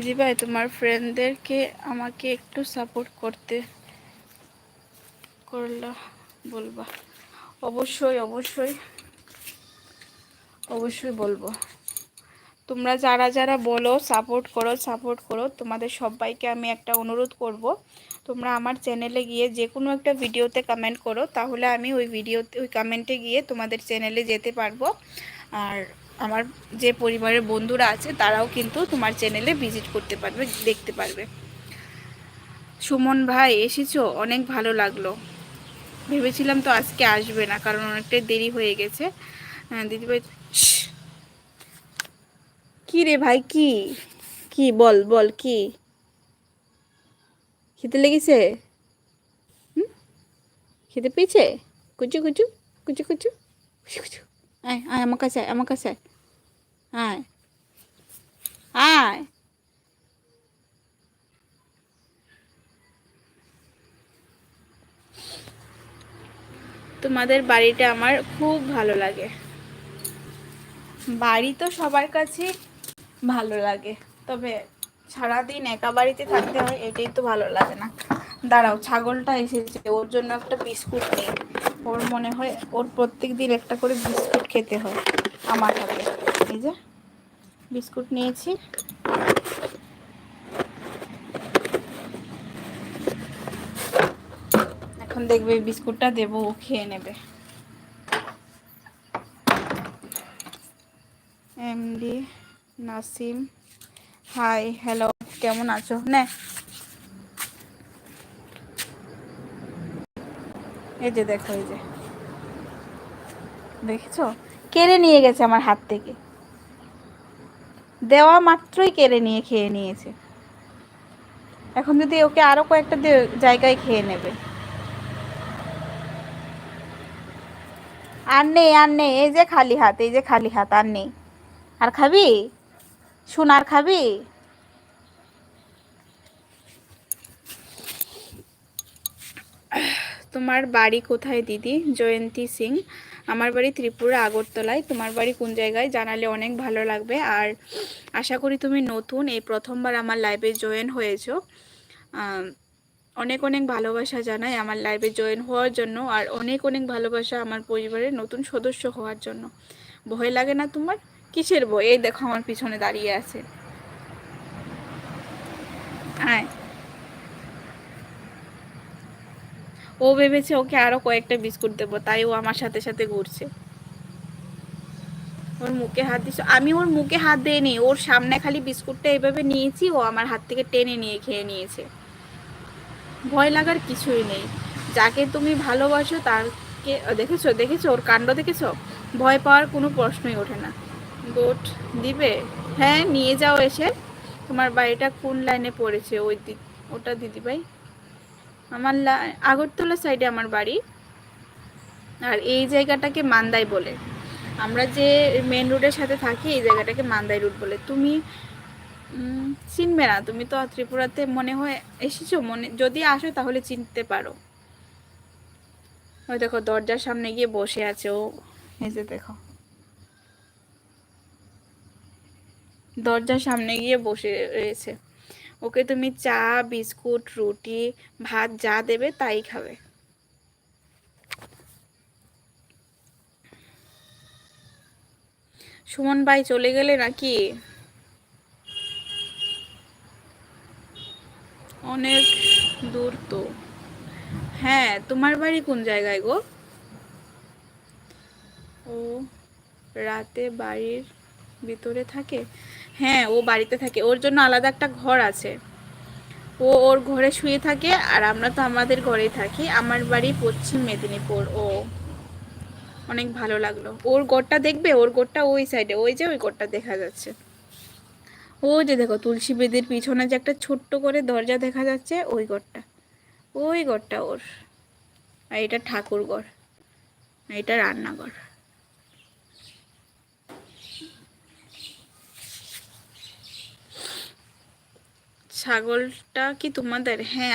দিদিভাই তোমার ফ্রেন্ডদেরকে আমাকে একটু সাপোর্ট করতে করলা বলবা। অবশ্যই অবশ্যই অবশ্যই বলব। তোমরা যারা যারা বলো সাপোর্ট করো সাপোর্ট করো, তোমাদের সবাইকে আমি একটা অনুরোধ করব। তোমরা আমার চ্যানেলে গিয়ে যে কোনো একটা ভিডিওতে কমেন্ট করো, তাহলে আমি ওই ভিডিওতে ওই কমেন্টে গিয়ে তোমাদের চ্যানেলে যেতে পারব। আর আমার যে পরিবারের বন্ধুরা আছে, তারাও কিন্তু তোমার চ্যানেলে ভিজিট করতে পারবে, দেখতে পারবে। সুমন ভাই, এসেছ? অনেক ভালো লাগল। ভেবেছিলাম তো আজকে আসবে না, কারণ অনেকটাই দেরি হয়ে গেছে। হ্যাঁ দিদিভাই কি রে ভাই, কি? কি, বল বল, কি? খেতে লেগেছে? খেতে পেয়েছে? কুচু কুচু কুচু কুচু। কুচু কুচু। আয় আয়, আমার কাছে আয়, আমার কাছে আয়। আয়। আয়। তোমাদের বাড়িটা আমার খুব ভালো লাগে। বাড়ি তো সবার কাছে ভালো লাগে, তবে সারাদিন একা বাড়িতে থাকতে হয়, এটাই তো ভালো লাগে না। দাঁড়াও, ছাগলটা এসেছে, ওর জন্য একটা বিস্কুট নেই। ওর মনে হয় ওর প্রত্যেক দিন একটা করে বিস্কুট খেতে হয়, আমার হাতে। এই যে, বিস্কুট নিয়েছি। এখন দেখবে বিস্কুটটা দেবো, ও খেয়ে নেবে। এমডি নাসিম, হাই, হ্যালো, কেমন আছো? নে। এই যে দেখো, এই যে। দেখছ? কেড়ে নিয়ে গেছে আমার হাত থেকে। দেওয়া মাত্রই কেড়ে নিয়ে খেয়ে নিয়েছে। এখন যদি ওকে আরও কয়েকটা জায়গায় খেয়ে নেবে। আর নেই আর নেই, এই যে খালি হাত, এই যে খালি হাত, আর নেই। আর খাবি? সোনার খাবি? তোমার বাড়ি কোথায়, দিদি? জয়ন্তী সিং। আমার বাড়ি ত্রিপুরা আগরতলায়। তোমার বাড়ি কোন জায়গায়? জানালে অনেক ভালো লাগবে। আর আশা করি তুমি নতুন, এই প্রথমবার আমার লাইভে জয়েন হয়েছো। অনেক অনেক ভালোবাসা জানাই আমার লাইভে জয়েন হওয়ার জন্য আর অনেক অনেক ভালোবাসা আমার পরিবারের নতুন সদস্য হওয়ার জন্য। ভয় লাগে না তোমার? কিসের বই এই দেখো আমার পিছনে দাঁড়িয়ে আছে। আয়। ও ভেবেছে ওকে আরও কয়েকটা বিস্কুট দেবো, তাই ও আমার সাথে সাথে ঘুরছে। ওর মুখে হাত দিস আমি ওর মুখে হাত দিইনি, ওর সামনে খালি বিস্কুটটা এভাবে নিয়েছি, ও আমার হাত থেকে টেনে নিয়ে খেয়ে নিয়েছে। ভয় লাগার কিছুই নেই। যাকে তুমি ভালোবাসো তারকে, দেখেছ দেখেছ, ওর কাণ্ড দেখেছ? ভয় পাওয়ার কোনো প্রশ্নই ওঠে না। গোট, দিবে? হ্যাঁ নিয়ে যাও এসে। তোমার বাড়িটা কোন লাইনে পড়েছে? ওই দিক ওটা দিদিভাই। আমার আগরতলা সাইডে আমার বাড়ি। আর এই জায়গাটাকে মান্দাই বলে। আমরা যে মেন রোডের সাথে থাকি, এই জায়গাটাকে মান্দাই রুট বলে। তুমি চিনবে না। তুমি তো ত্রিপুরাতে মনে হয় এসেছ। মনে, যদি আসো তাহলে চিনতে পারো। ওই দেখো, দরজার সামনে গিয়ে বসে আছে ও। এই যে দেখো। দরজার সামনে গিয়ে বসে রয়েছে। ওকে তুমি চা, বিস্কুট, রুটি, ভাত যা দেবে তাই খাবে। সুমন ভাই চলে গেলে নাকি? অনেক দূর তো। হ্যাঁ তোমার বাড়ি কোন জায়গায় গো? ও, রাতে বাড়ির ভিতরে থাকে? হ্যাঁ ও বাড়িতে থাকে। ওর জন্য আলাদা একটা ঘর আছে। ও ওর ঘরে শুয়ে থাকে আর আমরা তো আমাদের ঘরেই থাকি। আমার বাড়ি পশ্চিম মেদিনীপুর। ও, অনেক ভালো লাগল। ওর গড়টা দেখবে? ওর গড়টা ওই সাইডে ওই যে ওই গড়টা দেখা যাচ্ছে। ও যে দেখো, তুলসী বেদির পিছনে যে একটা ছোট্ট করে দরজা দেখা যাচ্ছে, ওই ঘরটা। ওই ঘরটা ওর। আর এটা ঠাকুর ঘর। এটা রান্নাঘর। ছাগলটা কি তোমাদের? হ্যাঁ